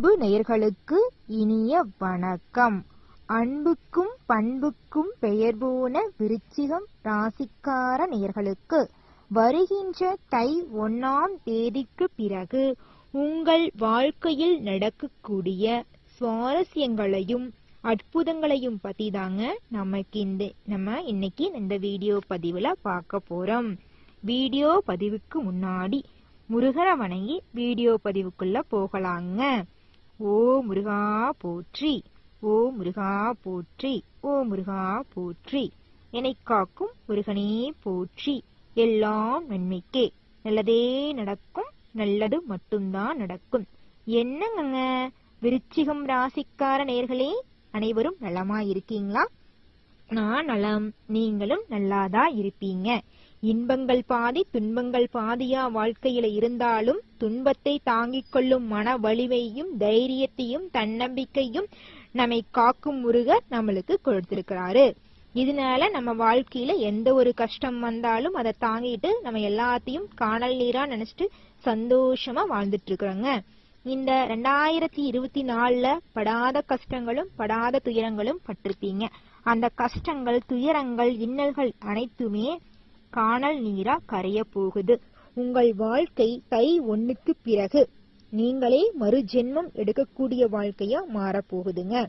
அன்பு நேயர்களுக்கு இனிய வணக்கம். அன்புக்கும் பண்புக்கும் பெயர் போன விருச்சிகம் ராசிக்கார நேயர்களுக்கு வருகின்ற தை ஒன்னாம் தேதிக்கு பிறகு உங்கள் வாழ்க்கையில் நடக்கக்கூடிய சுவாரஸ்யங்களையும் அற்புதங்களையும் பத்தி தாங்க நமக்கு இந்த நம்ம இன்னைக்கு இந்த வீடியோ பதிவுல பார்க்க போறோம். வீடியோ பதிவுக்கு முன்னாடி முருகரை வணங்கி வீடியோ பதிவுக்குள்ள போகலாங்க. ஓ முருகா போற்றி ஓ முருகா போற்றி ஓ முருகா போற்றி. என்னை காக்கும் முருகனே போற்றி எல்லாம் நன்மைக்கே. நல்லதே நடக்கும் நல்லது மட்டும்தான் நடக்கும். என்னங்க விருச்சிகம் ராசிக்கார நேர்களே அனைவரும் நலமா இருக்கீங்களா நான் நலம் நீங்களும் நல்லாதான் இருப்பீங்க. இன்பங்கள் பாதி துன்பங்கள் பாதியா வாழ்க்கையில இருந்தாலும் துன்பத்தை தாங்கிக் கொள்ளும் மன வலிமையும் தைரியத்தையும் தன்னம்பிக்கையும் நம்மை காக்கும் முருகர் நம்மளுக்கு கொடுத்திருக்கிறாரு. இதனால நம்ம வாழ்க்கையில எந்த ஒரு கஷ்டம் வந்தாலும் அதை தாங்கிட்டு நம்ம எல்லாத்தையும் காணல் நீரா நினைச்சிட்டு சந்தோஷமா வாழ்ந்துட்டு இருக்கிறோங்க இந்த ரெண்டாயிரத்தி இருபத்தி நாலுல படாத கஷ்டங்களும் படாத துயரங்களும் பட்டிருப்பீங்க. அந்த கஷ்டங்கள் துயரங்கள் இன்னல்கள் அனைத்துமே காணல் நீரா கரைய போகுது. உங்கள் வாழ்க்கை தை ஒண்ணுக்கு பிறகு நீங்களே மறு ஜென்மம் எடுக்கக்கூடிய வாழ்க்கையா மாறப்போகுதுங்க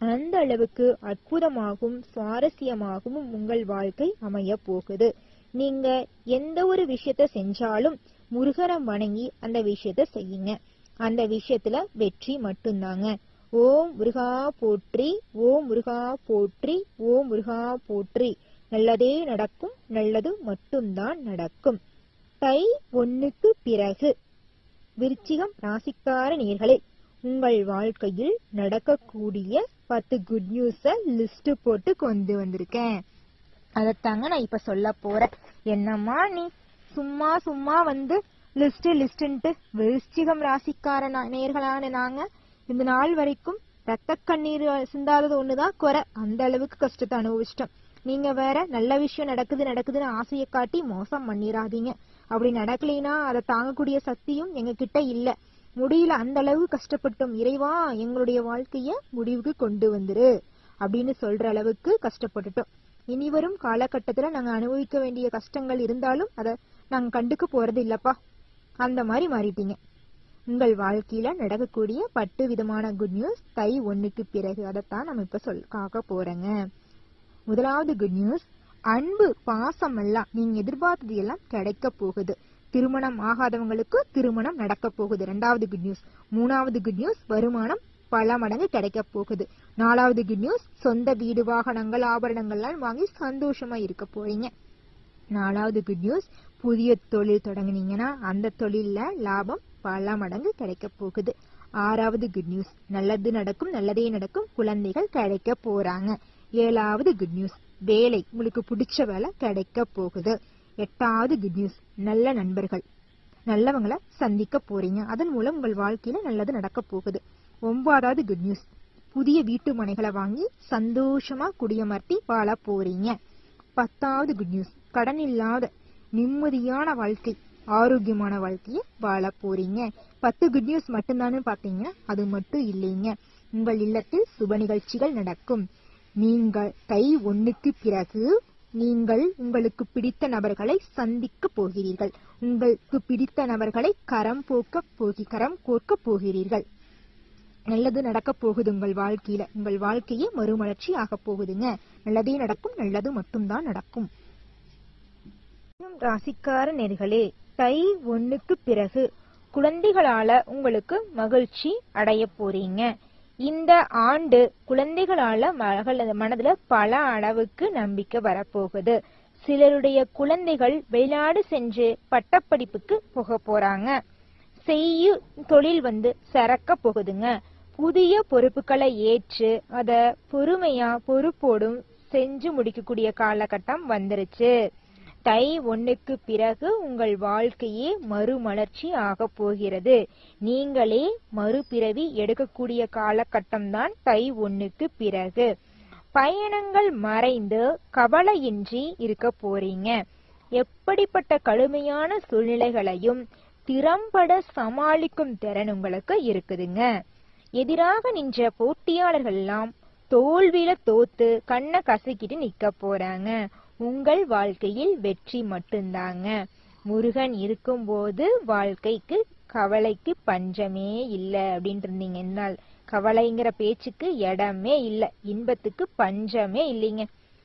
அந்த அளவுக்கு அற்புதமாகவும் சுவாரஸ்யமாகவும் உங்கள் வாழ்க்கை அமைய போகுது. நீங்க எந்த ஒரு விஷயத்த செஞ்சாலும் முருகரை வணங்கி அந்த விஷயத்த செய்யுங்க. அந்த விஷயத்துல வெற்றி மட்டும்தாங்க. ஓம் முருகா போற்றி ஓம் முருகா போற்றி ஓம் முருகா போற்றி. நல்லதே நடக்கும் நல்லது மட்டும்தான் நடக்கும். தை ஒன்னுக்கு பிறகு. விருச்சிகம் ராசிக்கார நேர்களே உங்கள் வாழ்க்கையில் நடக்கக்கூடிய பத்து குட் நியூஸ லிஸ்ட் போட்டு கொண்டு வந்திருக்கேன். அதைத்தாங்க நான் இப்ப சொல்ல போறேன். என்னம்மா நீ சும்மா சும்மா வந்து லிஸ்ட் லிஸ்ட்ன்ட்டு விருச்சிகம் ராசிக்கார நேர்களான நாங்க இந்த நாள் வரைக்கும் ரத்த கண்ணீர் சிந்தாதது ஒண்ணுதான் குறை. அந்த அளவுக்கு கஷ்டத்தை அனுபவிச்சிட்டோம். நீங்க வேற நல்ல விஷயம் நடக்குது நடக்குதுன்னு ஆசையை காட்டி மோசம் பண்ணிராதீங்க. அப்படி நடக்கலைன்னா அதை தாங்கக்கூடிய சக்தியும் எங்க கிட்ட இல்ல. முடியல அந்த அளவு கஷ்டப்பட்டோம். இறைவா எங்களுடைய வாழ்க்கைய முடிவுக்கு கொண்டு வந்துரு. அப்படின்னு சொல்ற அளவுக்கு கஷ்டப்பட்டுட்டோம். இனி வரும் காலகட்டத்துல நாங்க அனுபவிக்க வேண்டிய கஷ்டங்கள் இருந்தாலும் அதை நாங்க கண்டுக்க போறது இல்லப்பா. அந்த மாதிரி மாறிட்டீங்க. உங்கள் வாழ்க்கையில நடக்கக்கூடிய பத்து விதமான குட் நியூஸ் தை ஒன்னுக்கு பிறகு. அதைத்தான் நம்ம இப்ப சொல் காக்க போறேங்க. முதலாவது குட் நியூஸ் அன்பு பாசம் எல்லாம் நீங்க எதிர்பார்த்தது எல்லாம் கிடைக்க போகுது. திருமணம் ஆகாதவங்களுக்கு திருமணம் நடக்க போகுது. ரெண்டாவது குட் நியூஸ் மூணாவது குட் நியூஸ் வருமானம் பல மடங்கு கிடைக்க போகுது. நாலாவது குட் நியூஸ் சொந்த வீடு வாகனங்கள் ஆபரணங்கள்லாம் வாங்கி சந்தோஷமா இருக்க போறீங்க. நாலாவது குட் நியூஸ் புதிய தொழில் தொடங்குனீங்கன்னா அந்த தொழில்ல லாபம் பல மடங்கு கிடைக்க போகுது. ஆறாவது குட் நியூஸ் நல்லது நடக்கும் நல்லதே நடக்கும் குழந்தைகள் கிடைக்க போறாங்க. ஏழாவது குட் நியூஸ் வேலை உங்களுக்கு பிடிச்ச வேலை கிடைக்க போகுது. எட்டாவது குட் நியூஸ் நல்ல நண்பர்கள். நல்லவங்களை சந்திக்க போறீங்க. அதன் மூலம் உங்கள் வாழ்க்கையில நல்லது நடக்க போகுது. ஒன்பதாவது குட் நியூஸ் புதிய வீட்டு மனைகளை வாங்கி சந்தோஷமா குடியமர்த்தி வாழ போறீங்க. பத்தாவது குட் நியூஸ் கடன் இல்லாத நிம்மதியான வாழ்க்கை ஆரோக்கியமான வாழ்க்கையை வாழ போறீங்க. பத்து குட் நியூஸ் மட்டும்தானு பாத்தீங்கன்னா அது மட்டும் இல்லைங்க. உங்கள் இல்லத்தில் சுப நிகழ்ச்சிகள் நடக்கும். நீங்கள் தை ஒன்னுக்கு பிறகு நீங்கள் உங்களுக்கு பிடித்த நபர்களை சந்திக்க போகிறீர்கள். உங்களுக்கு பிடித்த நபர்களை கரம் போக்க போகி கரம் கோர்க்க போகிறீர்கள். நல்லது நடக்க போகுது உங்கள் வாழ்க்கையில. உங்கள் வாழ்க்கையே மறுமலர்ச்சி ஆக போகுதுங்க. நல்லதே நடக்கும் நல்லது மட்டும்தான் நடக்கும். ராசிக்கார நேர்களே தை ஒன்னுக்கு பிறகு குழந்தைகளால உங்களுக்கு மகிழ்ச்சி அடைய போறீங்க. இந்த ஆண்டு குழந்தைகளால மகள- மனதுல பல அளவுக்கு நம்பிக்கை வரப்போகுது. சிலருடைய குழந்தைகள் வெளிநாடு சென்று பட்டப்படிப்புக்கு போக போறாங்க. செய்யும் தொழில் வந்து சிறக்க போகுதுங்க. புதிய பொறுப்புகளை ஏற்று அத பொறுமையா பொறுப்போடும் செஞ்சு முடிக்கக்கூடிய காலகட்டம் வந்துருச்சு. தை ஒன்னுக்கு பிறகு உங்கள் வாழ்க்கையே மறுமலர்ச்சி ஆக போகிறது. நீங்களே மறுபிறவி எடுக்கக்கூடிய காலகட்டம் தான் தை ஒன்னுக்கு பிறகு. பயணங்கள் மறைந்து கவலையின்றி இருக்க போறீங்க. எப்படிப்பட்ட கடுமையான சூழ்நிலைகளையும் திறம்பட சமாளிக்கும் திறன் உங்களுக்கு இருக்குதுங்க. எதிராக நின்ற போட்டியாளர்கள் எல்லாம் தோல்வியில தோத்து கண்ணை கசக்கிட்டு நிக்க போறாங்க. உங்கள் வாழ்க்கையில் வெற்றி மட்டும்தாங்க. முருகன் இருக்கும்போது வாழ்க்கைக்கு கவலைக்கு பஞ்சமே இல்லை அப்படின்ட்டு இருந்தீங்க. என்னால் கவலைங்கிற பேச்சுக்கு இடமே இல்லை. இன்பத்துக்கு பஞ்சமே இல்லைங்க.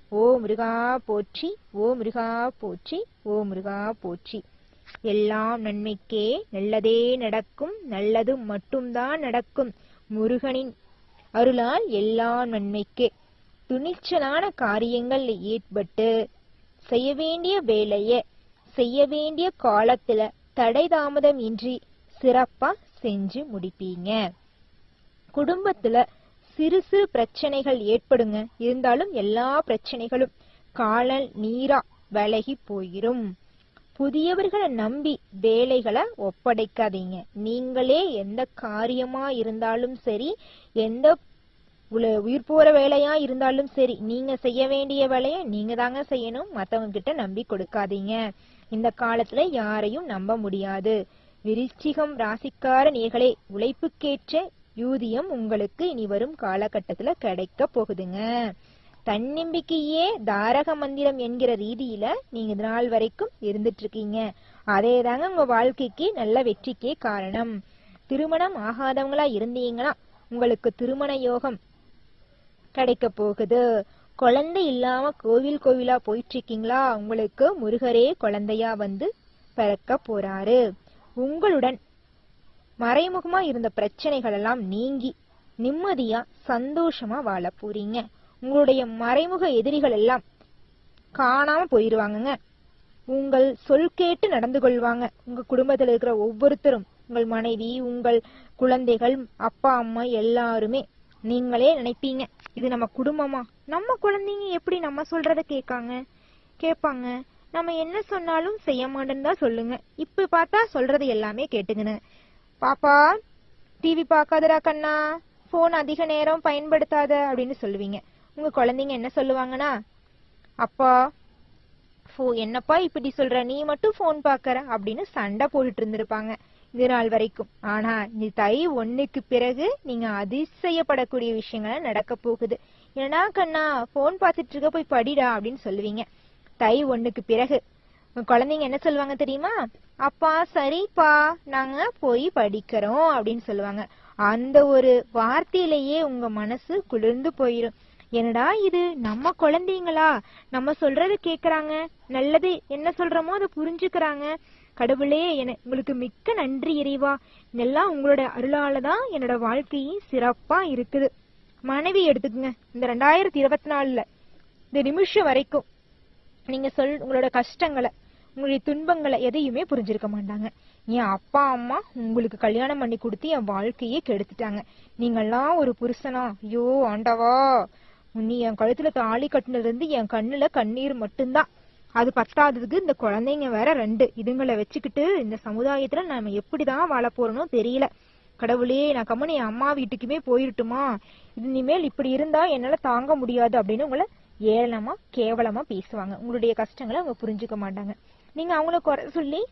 ஓ முருகா போற்றி ஓ முருகா போற்றி ஓ முருகா போற்றி. எல்லாம் நன்மைக்கே நல்லதே நடக்கும். நல்லது மட்டும்தான் நடக்கும். முருகனின் அருளால் எல்லாம் நன்மைக்கே. துணிச்சலான காரியங்கள் ஈடுபட்டு செய்ய வேண்டிய வேலைய செய்ய வேண்டிய காலத்துல தடை தாமதம் இன்றி சிறப்பா செஞ்சு முடிப்பீங்க. குடும்பத்துல சிறு சிறு பிரச்சனைகள் ஏற்படுங்க. இருந்தாலும் எல்லா பிரச்சனைகளும் காலல் நீரா விலகி போயிரும். புதியவர்களை நம்பி வேலைகளை ஒப்படைக்காதீங்க. நீங்களே எந்த காரியமா இருந்தாலும் சரி எந்த உயிர் போற வேலையா இருந்தாலும் சரி நீங்க செய்ய வேண்டிய வேலையை நீங்க தாங்க செய்யணும். மத்தவங்க கிட்ட நம்பி கொடுக்காதீங்க. இந்த காலத்துல யாரையும் நம்ப முடியாது. விருச்சிகம் ராசிக்கார நேர்களே உழைப்புக்கேற்ற யூதியம் உங்களுக்கு இனி வரும் காலகட்டத்துல கிடைக்க போகுதுங்க. தன்னம்பிக்கையே தாரக மந்திரம் என்கிற ரீதியில நீங்க நாள் வரைக்கும் இருந்துட்டு இருக்கீங்க அதே தாங்க உங்க வாழ்க்கைக்கு நல்ல வெற்றிக்கே காரணம். திருமணம் ஆகாதவங்களா இருந்தீங்கன்னா உங்களுக்கு திருமண யோகம் கிடைக்க போகுது. குழந்தை இல்லாம கோவில் கோவிலா போயிட்டு இருக்கீங்களா உங்களுக்கு முருகரே குழந்தையா வந்து பிறக்க போறாரு. உங்களுடன் மறைமுகமா இருந்த பிரச்சனைகள் எல்லாம் நீங்கி நிம்மதியா சந்தோஷமா வாழ போறீங்க. உங்களுடைய மறைமுக எதிரிகள் எல்லாம் காணாம போயிருவாங்கங்க. உங்கள் சொல் கேட்டு நடந்து கொள்வாங்க. உங்க குடும்பத்தில் இருக்கிற ஒவ்வொருத்தரும் உங்கள் மனைவி உங்கள் குழந்தைகள் அப்பா அம்மா எல்லாருமே நீங்களே நினைப்பீங்க. இது நம்ம குடும்பமா? நம்ம குழந்தைங்க எப்படி நம்ம சொல்றத கேட்காங்க கேட்பாங்க. நம்ம என்ன சொன்னாலும் செய்ய மாட்டேன்னு தான் சொல்லுங்க. இப்ப பார்த்தா சொல்றது எல்லாமே கேட்டுங்கன்னு பாப்பா டிவி பார்க்காதடா கண்ணா. போன் அதிக நேரம் பயன்படுத்தாத அப்படின்னு சொல்லுவீங்க. உங்க குழந்தைங்க என்ன சொல்லுவாங்கன்னா அப்பா ஃபோ என்னப்பா இப்படி சொல்ற? நீ மட்டும் ஃபோன் பாக்கற அப்படின்னு சண்டை போட்டுட்டு இருந்திருப்பாங்க. இது நாள் வரைக்கும். ஆனா இந்த தை ஒன்னுக்கு பிறகு நீங்க அதிசயப்படக்கூடிய விஷயங்கள் நடக்க போகுது. என்னடா கண்ணா ஃபோன் பார்த்துட்டு இருக்க போய் படிடா அப்படின்னு சொல்லுவீங்க. தை ஒன்னுக்கு பிறகு. குழந்தைங்க என்ன சொல்லுவாங்க தெரியுமா? அப்பா சரிப்பா நாங்க போய் படிக்கிறோம் அப்படின்னு சொல்லுவாங்க. அந்த ஒரு வார்த்தையிலேயே உங்க மனசு குளிர்ந்து போயிரும். என்னடா இது நம்ம குழந்தைங்களா? நம்ம சொல்றத கேக்குறாங்க. நல்லது. என்ன சொல்றோமோ அதை புரிஞ்சுக்கிறாங்க. கடவுளே என உங்களுக்கு மிக்க நன்றி இறைவா. இதெல்லாம் உங்களோட அருளால தான் என்னோட வாழ்க்கையும் சிறப்பா இருக்குது. மனைவி எடுத்துக்கங்க. இந்த ரெண்டாயிரத்தி இருபத்தி நாலுல இந்த நிமிஷம் வரைக்கும் நீங்க சொல் உங்களோட கஷ்டங்களை உங்களுடைய துன்பங்களை எதையுமே புரிஞ்சிருக்க மாட்டாங்க. என் அப்பா அம்மா உங்களுக்கு கல்யாணம் பண்ணி கொடுத்து என் வாழ்க்கையே கெடுத்துட்டாங்க. நீங்கெல்லாம் ஒரு புருஷனா? ஐயோ ஆண்டவா. நீ என் கழுத்துல தாலி கட்டினது இருந்து என் கண்ணுல கண்ணீர் மட்டும்தான். அது பத்தாததுக்கு இந்த குழந்தைங்க வேற ரெண்டு. இதுங்களை வச்சுக்கிட்டு இந்த சமுதாயத்துல நம்ம எப்படிதான் வாழ போறோம்னு தெரியல. கடவுளே நான் கம்மனி என் அம்மா வீட்டுக்குமே போயிருட்டுமா? இனிமேல் இப்படி இருந்தா என்னால தாங்க முடியாது அப்படின்னு உங்களை ஏளனமா கேவலமா பேசுவாங்க. உங்களுடைய கஷ்டங்களை அவங்க புரிஞ்சுக்க மாட்டாங்க. நீங்க அவங்கள குறை சொல்லி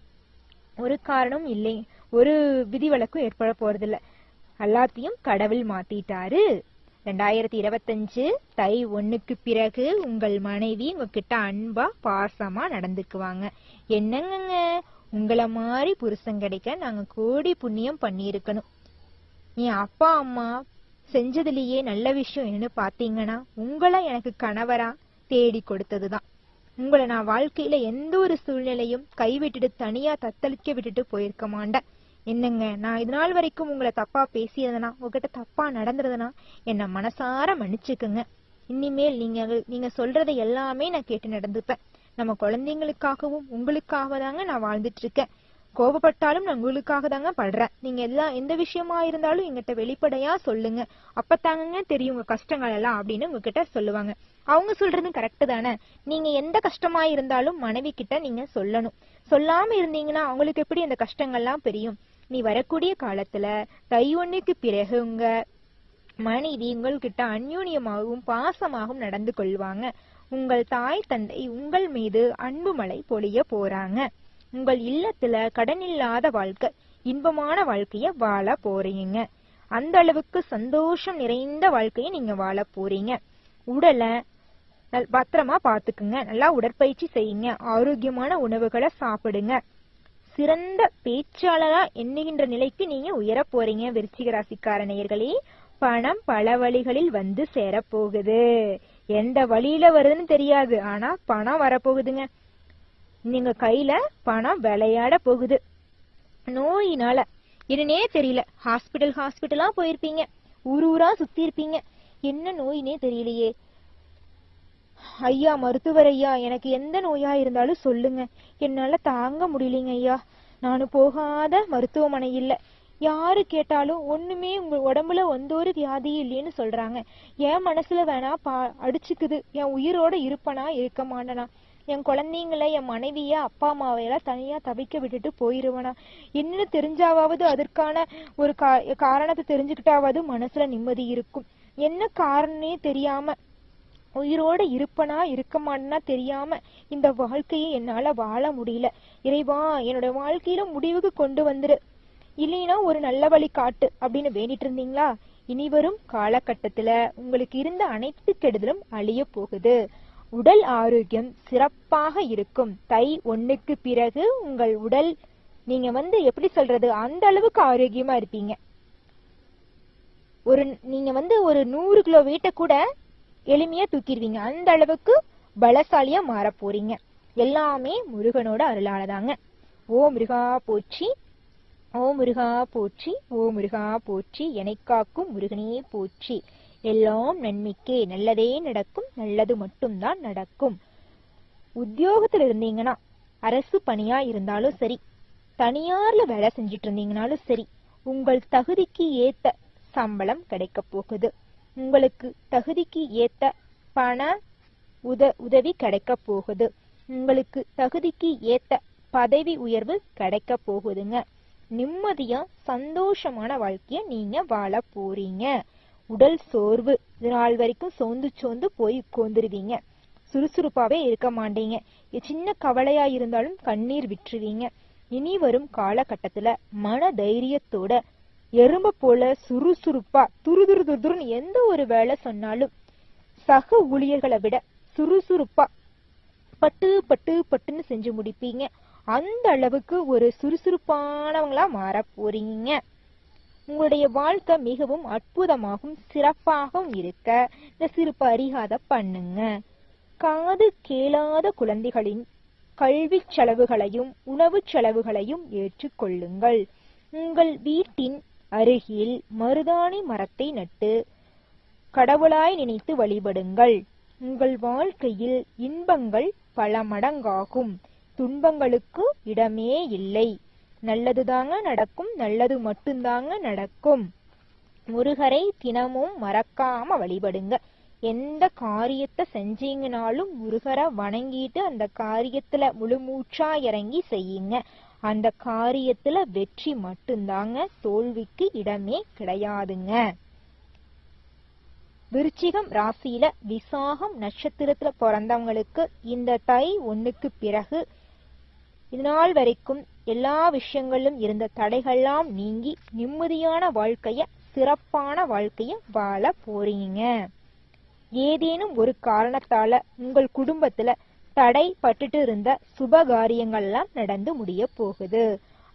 ஒரு காரணம் இல்லை. ஒரு விதிவிலக்கும் ஏற்பட போறதில்ல. எல்லாத்தையும் கடவுள் மாத்திட்டாரு. ரெண்டாயிரத்தி இருபத்தஞ்சு தை ஒன்றுக்கு பிறகு உங்கள் மனைவி உங்ககிட்ட அன்பா பாசமா நடந்துக்குவாங்க. என்னங்கங்க? உங்களை மாதிரி புருஷன் கிடைக்க நாங்க கோடி புண்ணியம் பண்ணியிருக்கணும். என் அப்பா அம்மா செஞ்சதுலயே நல்ல விஷயம் என்னன்னு பாத்தீங்கன்னா உங்களை எனக்கு கணவரா தேடி கொடுத்ததுதான். உங்களை நான் வாழ்க்கையில எந்த ஒரு சூழ்நிலையும் கைவிட்டுட்டு தனியா தத்தளிக்க விட்டுட்டு போயிருக்க மாட்டேன். என்னங்க நான் இது நாள் வரைக்கும் உங்களை தப்பா பேசியதுனா உங்ககிட்ட தப்பா நடந்துறதுனா என்னை மனசார மன்னிச்சுக்குங்க. இனிமேல் நீங்க நீங்க சொல்றதை எல்லாமே நான் கேட்டு நடந்துப்பேன். நம்ம குழந்தைங்களுக்காகவும் உங்களுக்காக தாங்க நான் வாழ்ந்துட்டு இருக்கேன் கோபப்பட்டாலும் நான் உங்களுக்காக தாங்க படுறேன். நீங்க எல்லாம் எந்த விஷயமா இருந்தாலும் எங்கிட்ட வெளிப்படையா சொல்லுங்க. அப்பத்தாங்க தெரியும் உங்க கஷ்டங்கள் எல்லாம் அப்படின்னு உங்ககிட்ட சொல்லுவாங்க. அவங்க சொல்றது கரெக்டு தானே. நீங்க எந்த கஷ்டமா இருந்தாலும் மனைவி கிட்ட நீங்க சொல்லணும். சொல்லாம இருந்தீங்கன்னா அவங்களுக்கு எப்படி அந்த கஷ்டங்கள்லாம் தெரியும் நீ வரக்கூடிய காலத்துல தை ஒண்ணுக்கு பிறகு உங்க மனைவி உங்கள்கிட்ட அந்யூன்யமாகவும் பாசமாகவும் நடந்து கொள்வாங்க. உங்கள் தாய் தந்தை உங்கள் மீது அன்பு மழை பொழிய போறாங்க. உங்கள் இல்லத்துல கடன் இல்லாத வாழ்க்கை இன்பமான வாழ்க்கைய வாழ போறீங்க. அந்த அளவுக்கு சந்தோஷம் நிறைந்த வாழ்க்கையை நீங்க வாழ போறீங்க. உடலை நல்- பத்திரமா பாத்துக்குங்க. நல்லா உடற்பயிற்சி செய்யுங்க. ஆரோக்கியமான உணவுகளை சாப்பிடுங்க. சிறந்த பேச்சாளரா எண்ணுகின்ற நிலைக்கு நீங்க உயர போறீங்க விருச்சிக ராசிக்கார நேயர்களே. பணம் பல வழிகளில் வந்து சேரப்போகுது. எந்த வழியில வருதுன்னு தெரியாது ஆனா பணம் வரப்போகுதுங்க. நீங்க கையில பணம் விளையாட போகுது. நோயினால என்னன்னே தெரியல. ஹாஸ்பிட்டல் ஹாஸ்பிட்டலா போயிருப்பீங்க. ஊர் ஊரா சுத்தி இருப்பீங்க என்ன நோயினே தெரியலையே. ஐயா மருத்துவர் ஐயா எனக்கு எந்த நோயா இருந்தாலும் சொல்லுங்க. என்னால தாங்க முடியலைங்க ஐயா. நானு போகாத மருத்துவமனை இல்ல. யாரு கேட்டாலும் ஒண்ணுமே உங்க உடம்புல எந்த ஒரு வியாதி இல்லைன்னு சொல்றாங்க. என் மனசுல வேணா பா அடிச்சுக்குது. என் உயிரோட இருப்பனா இருக்க மாட்டேனா? என் குழந்தைங்கள என் மனைவிய அப்பா அம்மாவையெல்லாம் தனியா தவிக்க விட்டுட்டு போயிருவனா? என்னன்னு தெரிஞ்சாவது அதற்கான ஒரு கா- காரணத்தை தெரிஞ்சுக்கிட்டாவது மனசுல நிம்மதி இருக்கும். என்ன காரணமே தெரியாம உயிரோட இருப்பனா இருக்க மாட்டேனா தெரியாம இந்த வாழ்க்கையை என்னால வாழ முடியல. இறைவா என்னோட வாழ்க்கையில முடிவுக்கு கொண்டு வந்துரு. இல்லைன்னா ஒரு நல்ல வழி காட்டு அப்படின்னு வேண்டிட்டு இருந்தீங்களா? இனி வரும் காலகட்டத்துல உங்களுக்கு இருந்த அனைத்து கெடுதலும் அழிய போகுது. உடல் ஆரோக்கியம் சிறப்பாக இருக்கும். தை ஒன்றுக்கு பிறகு உங்கள் உடல் நீங்க வந்து எப்படி சொல்றது அந்த அளவுக்கு ஆரோக்கியமா இருப்பீங்க. ஒரு நீங்க வந்து ஒரு நூறு கிலோ வெயிட்ட கூட எளிமையா தூக்கிடுவீங்க. அந்த அளவுக்கு பலசாலியா மாற போறீங்க. எல்லாமே முருகனோட அருளாலதாங்க. ஓ முருகா போற்றி ஓ முருகா போற்றி ஓ முருகா போற்றி எனைக்காக்கும் முருகனே போற்றி. எல்லாம் நன்மைக்கே நல்லதே நடக்கும் நல்லது மட்டும்தான் நடக்கும். உத்தியோகத்துல இருந்தீங்கன்னா அரசு பணியா இருந்தாலும் சரி தனியார்ல வேலை செஞ்சுட்டு இருந்தீங்கனாலும் சரி உங்கள் தகுதிக்கு ஏத்த சம்பளம் கிடைக்க போகுது. உங்களுக்கு தகுதிக்கு ஏத்த பண உத உதவி கிடைக்க போகுது. உங்களுக்கு தகுதிக்கு ஏத்த பதவி உயர்வு கிடைக்க போகுதுங்க. நிம்மதியா சந்தோஷமான வாழ்க்கைய நீங்க வாழ போறீங்க. உடல் சோர்வு இது நாள் வரைக்கும் சோர்ந்து சோர்ந்து போய் உட்காந்துருவீங்க சுறுசுறுப்பாவே இருக்க மாட்டீங்க. சின்ன கவலையா இருந்தாலும் கண்ணீர் விட்டுருவீங்க. இனி வரும் காலகட்டத்துல மன தைரியத்தோட எறும்பு போல சுறுசுறுப்பா துருதுரு துருதுருன்னு எந்த ஒரு வேலை சொன்னாலும் சக ஊழியர்களை விட சுறுசுறுப்பா பட்டு பட்டு பட்டுன்னு செஞ்சு முடிப்பீங்க. அந்த அளவுக்கு ஒரு சுறுசுறுப்பானவங்களா மாற போறீங்க. உங்களுடைய வாழ்க்கை மிகவும் அற்புதமாகவும் சிறப்பாகவும் இருக்க. இந்த சிறு பரிகாத பண்ணுங்க. காது கேளாத குழந்தைகளின் கல்வி செலவுகளையும் உணவு செலவுகளையும் ஏற்றுக்கொள்ளுங்கள். உங்கள் வீட்டின் அருகில் மருதாணி மரத்தை நட்டு கடவுளாய் நினைத்து வழிபடுங்கள். உங்கள் வாழ்க்கையில் இன்பங்கள் பல மடங்காகும் துன்பங்களுக்கு இடமே இல்லை. நல்லதுதாங்க நடக்கும் நல்லது மட்டும்தாங்க நடக்கும். முருகரை தினமும் மறக்காம வழிபடுங்க. எந்த காரியத்தை செஞ்சீங்கனாலும் முருகரை வணங்கிட்டு அந்த காரியத்துல முழுமூச்சா இறங்கி செய்யுங்க. அந்த காரியத்துல வெற்றி மட்டும்தாங்க தோல்விக்கு இடமே கிடையாதுங்க. விருச்சிகம் ராசியில விசாகம் நட்சத்திரத்துல பிறந்தவங்களுக்கு இந்த தை ஒண்ணுக்கு பிறகு இதுநாள் வரைக்கும் எல்லா விஷயங்களும் இருந்த தடைகள்லாம் நீங்கி நிம்மதியான வாழ்க்கைய சிறப்பான வாழ்க்கைய வாழ போறீங்க. ஏதேனும் ஒரு காரணத்தால உங்கள் குடும்பத்துல தடைப்பட்டுட்டு இருந்த சுப காரியங்கள்லாம் நடந்து முடிய போகுது.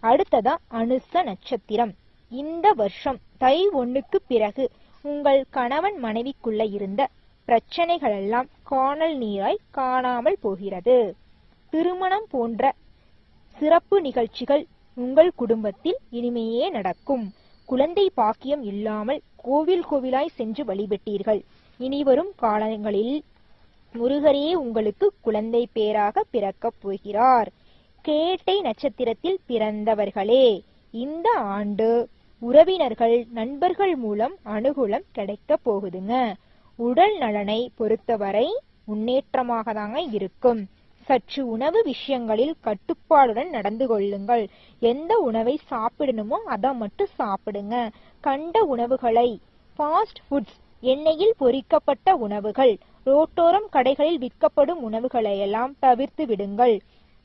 அடுத்ததா அனுச நட்சத்திரம். இந்த வருஷம் தை ஒண்ணுக்கு பிறகு உங்கள் கணவன் மனைவிக்குள்ள இருந்த பிரச்சனைகள் எல்லாம் காணல் நீராய் காணாமல் போகிறது. திருமணம் போன்ற சிறப்பு நிகழ்ச்சிகள் உங்கள் குடும்பத்தில் இனிமையே நடக்கும். குழந்தை பாக்கியம் இல்லாமல் கோவில் கோவிலாய் சென்று வழிபட்டீர்கள். இனிவரும் காலங்களில் முருகரே உங்களுக்கு குழந்தை பேராக பிறக்கப் போகிறார். கேட்டை நட்சத்திரத்தில் பிறந்தவர்களே இந்த ஆண்டு உறவினர்கள் நண்பர்கள் மூலம் அனுகூலம் கிடைக்க போகுதுங்க. உடல் நலனை பொறுத்தவரை முன்னேற்றமாக தாங்க இருக்கும். சற்று உணவு விஷயங்களில் கட்டுப்பாடுடன் நடந்து கொள்ளுங்கள். எந்த உணவை சாப்பிடணுமோ அதை மட்டும் சாப்பிடுங்க. கண்ட உணவுகளை ஃபாஸ்ட் ஃபுட்ஸ் எண்ணெயில் பொரிக்கப்பட்ட உணவுகள் ரோட்டோரம் கடைகளில் விற்கப்படும் உணவுகளை எல்லாம் தவிர்த்து விடுங்கள்.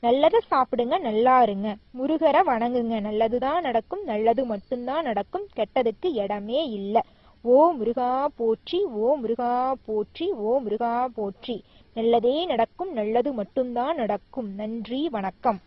நல்லதை சாப்பிடுங்க நல்லா இருங்க. முருகரை வணங்குங்க. நல்லதுதான் நடக்கும் நல்லது மட்டும்தான் நடக்கும். கெட்டதுக்கு இடமே இல்லை. ஓ முருகா போற்றி ஓ முருகா போற்றி ஓ முருகா போற்றி. நல்லதே நடக்கும் நல்லது மட்டும்தான் நடக்கும். நன்றி வணக்கம்.